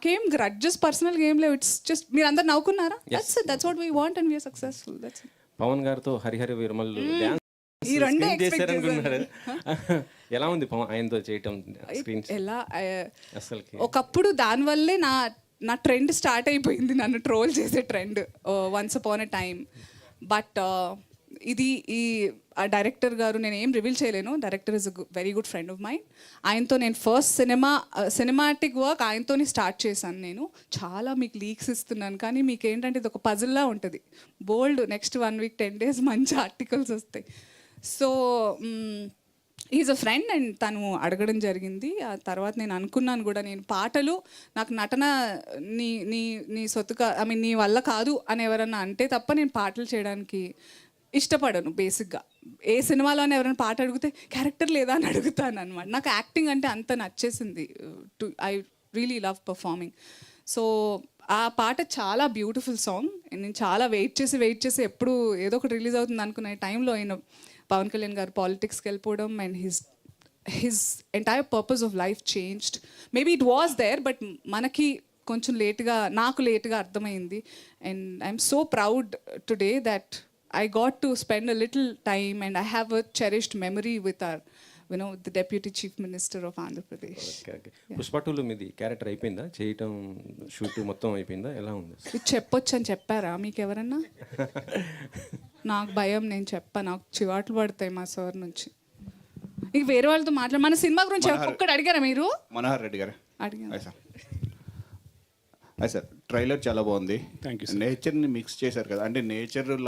నాకేం grudges personal game లేవు it's just మీరు అందరు నవ్వుకున్నారా? That's that's what we want and we're successful that's Pawan గారితో హరిహర విరమల్ డ్యాన్స్ ఈ రెండే ఎలా ఉంది పవన్ ఆయనతో చేయటం స్క్రీన్ ఎలా ఆ, అసలుకి ఒకప్పుడు దానివల్లే నా నా ట్రెండ్ స్టార్ట్ అయిపోయింది నన్ను ట్రోల్ చేసే trend once upon a time but ఇది ఈ డైరెక్టర్ గారు నేను ఏం రివీల్ చేయలేను director is very good friend of mine ఆయనతో నేను ఫస్ట్ సినిమా సినిమాటిక్ వర్క్ ఆయనతోనే స్టార్ట్ చేశాను నేను. చాలా మీకు లీక్స్ ఇస్తున్నాను కానీ మీకు ఏంటంటే ఇది ఒక పజిల్లా ఉంటుంది. బోల్డ్ next one week ten days మంచి ఆర్టికల్స్ వస్తాయి. So is a friend and తను అడగడం జరిగింది. ఆ తర్వాత నేను అనుకున్నాను కూడా నేను పాటలు నాకు నటన నీ నీ నీ సొత్తుగా ఐ మీన్ నీ వల్ల కాదు అని ఎవరన్నా అంటే తప్ప నేను పాటలు చేయడానికి ఇష్టపడను బేసిక్గా. ఏ సినిమాలోనే ఎవరైనా పాట అడిగితే క్యారెక్టర్ లేదా అని అడుగుతాను అనమాట నాకు యాక్టింగ్ అంటే అంత నచ్చేసింది. To I really love performing. So ఆ పాట చాలా బ్యూటిఫుల్ సాంగ్. నేను చాలా వెయిట్ చేసి వెయిట్ చేసి ఎప్పుడు ఏదో ఒకటి రిలీజ్ అవుతుంది అనుకునే టైంలో ఆయన పవన్ కళ్యాణ్ గారు పాలిటిక్స్కి వెళ్ళిపోవడం and his his entire purpose of life changed. Maybe it was there but మనకి కొంచెం లేట్గా నాకు లేట్గా అర్థమైంది. And I'm so proud today that I got to spend a little time and I have a cherished memory with are you know the deputy chief minister of Andhra Pradesh okay okay Pushpa టూలో మీది character అయిపోయిందా? చేయటం షూట్ మొత్తం అయిపోయిందా? ఎలా ఉంది? ఇది చెప్పొచ్చు అని చెప్పారా? మీకు ఎవరన్నా? నాకు భయం నేను చెప్పా నాకు చివాట్లు పడతాయి మా సార్ నుంచి. ఇక వేరే వాళ్ళతో మాట్లాడ. మన సినిమా గురించి ఒక్కటి అడిగారా మీరు? మనోహర్ రెడ్డి గారు. అడిగాను. సార్. Hi sir. ట్రైలర్ చాలా బాగుంది. Thank you, నేచర్ని మిక్స్ చేశారు కదా. అంటే నేచర్